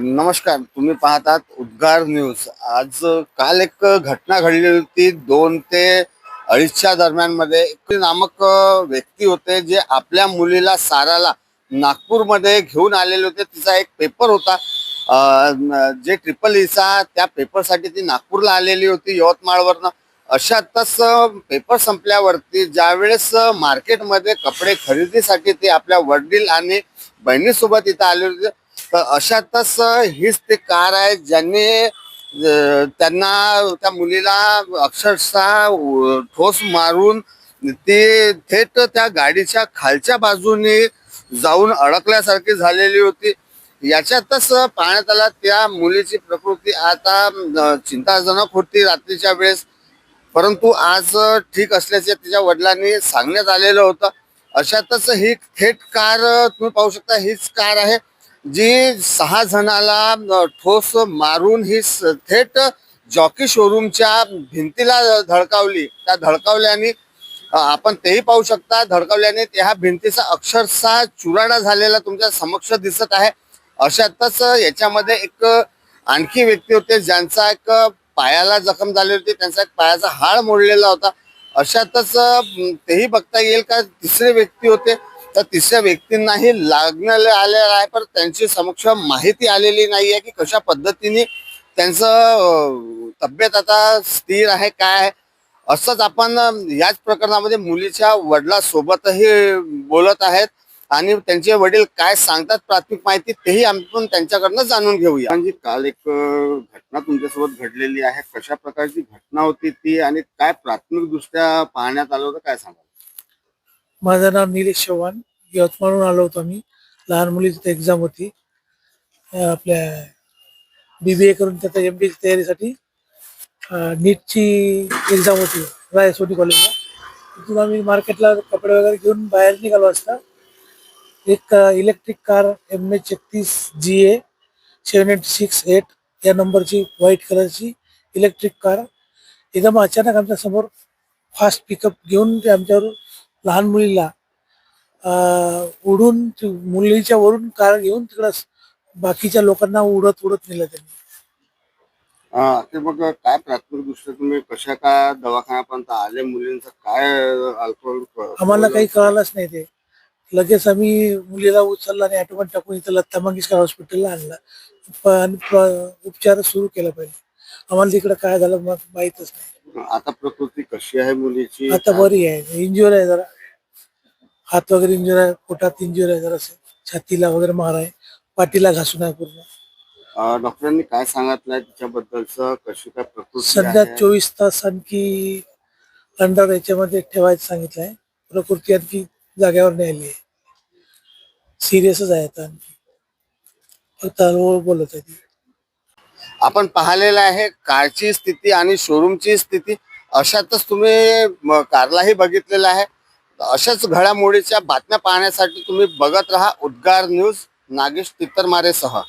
नमस्कार तुम्ही पाहतात उद्गार न्यूज. आज काल एक घटना घडली होती दोन ते अडीचच्या दरम्यानमध्ये एक नामक व्यक्ती होते जे आपल्या मुलीला साराला नागपूरमध्ये घेऊन आलेले होते. तिचा एक पेपर होता. जे ट्रिपल ईचा त्या पेपरसाठी ती नागपूरला आलेली होती यवतमाळवरनं. अशातच अ, पेपर संपल्यावरती ज्यावेळेस मार्केटमध्ये कपडे खरेदीसाठी ती आपल्या वडील आणि बहिणीसोबत इथं आले होते तर अशातच हीच ती कार आहे ज्यांनी त्यांना त्या मुलीला अक्षरशः ठोस मारून ती थेट त्या गाडीच्या खालच्या बाजूने जाऊन अडकल्यासारखी झालेली होती. याच्यातच पाहण्यात आला त्या मुलीची प्रकृती आता चिंताजनक होती रात्रीच्या वेळेस. परंतु आज ठीक असल्याचे तिच्या वडिलांनी सांगण्यात आलेलं होतं. अशातच ही थेट कार तुम्ही पाहू शकता हीच कार आहे. जी सहा जणाला ठोस मारून ही थेट जॉकी शोरूमच्या भिंतीला धडकावली. त्या धडकावल्याने आपण तेही पाहू शकता धडकावल्याने त्या भिंतीचा अक्षरशः चुराडा झालेला तुमच्या समक्ष दिसत आहे. अशातच याच्यामध्ये एक आणखी व्यक्ती होते ज्यांचा एक पायाला जखम झाली होती त्यांचा एक पायाचा हाड मोडलेला होता. अशातच तेही बघता येईल का? तिसरे व्यक्ती होते तर तिसऱ्या व्यक्तींनाही लागण्याला आलेलं आहे पण त्यांची समक्ष माहिती आलेली नाही आहे की कशा पद्धतीने त्यांचं तब्येत आता स्थिर आहे काय आहे. असंच आपण याच प्रकरणामध्ये मुलीच्या वडिलांसोबतही बोलत आहेत आणि त्यांचे वडील काय सांगतात प्राथमिक माहिती तेही आपण त्यांच्याकडनं जाणून घेऊया. म्हणजे काल एक घटना तुमच्यासोबत घडलेली आहे. कशा प्रकारची घटना होती ती आणि काय प्राथमिक दृष्ट्या पाहण्यात आलं होतं काय सांगा माझं नाव निलेश चव्हाण. यवतमाळहून आलो होतो आम्ही. लहान मुलीची एक्झाम होती. आपल्या बी बी ए करून त्याच्या एम बी तयारीसाठी नीटची एक्झाम होती. रायसोनी कॉलेजला तिथून आम्ही मार्केटला कपडे वगैरे घेऊन बाहेर निघालो असता. एक इलेक्ट्रिक कार एम एच एकतीस G A seven eight six eight या नंबरची व्हाईट कलरची इलेक्ट्रिक कार एकदम अचानक आमच्यासमोर फास्ट पिकअप घेऊन ते आमच्यावर लहान मुलीला उडून मुलीच्या वरून कार घेऊन तिकडं बाकीच्या लोकांना उडत उडत नेलं त्यांनी. अं, ते मग काय प्राथमिक दृष्ट्या तुम्ही कशा का दवाखान्यापर्यंत आले मुलींचं? काय अल्कोहोल आम्हाला काही कळालंच नाही ते. लगेच आम्ही मुलीला उचलला आणि ॲटोमॅट टाकून इथं लत्ता मंगेशकर हॉस्पिटलला आणला. प- आणि प- उपचार सुरू केला पाहिजे आम्हाला तिकडं काय झालं मग माहीतच नाही. आता प्रकृती कशी आहे मुलीची? आता बरी आहे. इंज्युअर आहे जरा. हात वगैरे इंज्युअर आहे. पोटात इंज्युअर आहे जरा. छातीला वगैरे मार आहे. पाठीला घासून आहे पूर्ण. अं, डॉक्टरांनी काय सांगितलंय तिच्याबद्दलचं? कशी काय प्रकृती सध्या आहे? चोवीस तास आणखी अंडर याच्यामध्ये ठेवायचं सांगितलं आहे प्रकृती आणखी जाग्यावर नाही आली आहे सिरियसच आहे आता आणखी. फक्त हळूहळू बोलत आहे ती. आपण पाहिलेलं आहे कारची स्थिती आणि शोरूमची स्थिती अशातच तुम्ही कारलाही बघितलेलं आहे. अशाच घडामोडीच्या बातम्या पाहण्यासाठी तुम्ही बघत राहा उद्गार न्यूज नागेश तित्तरमारेसह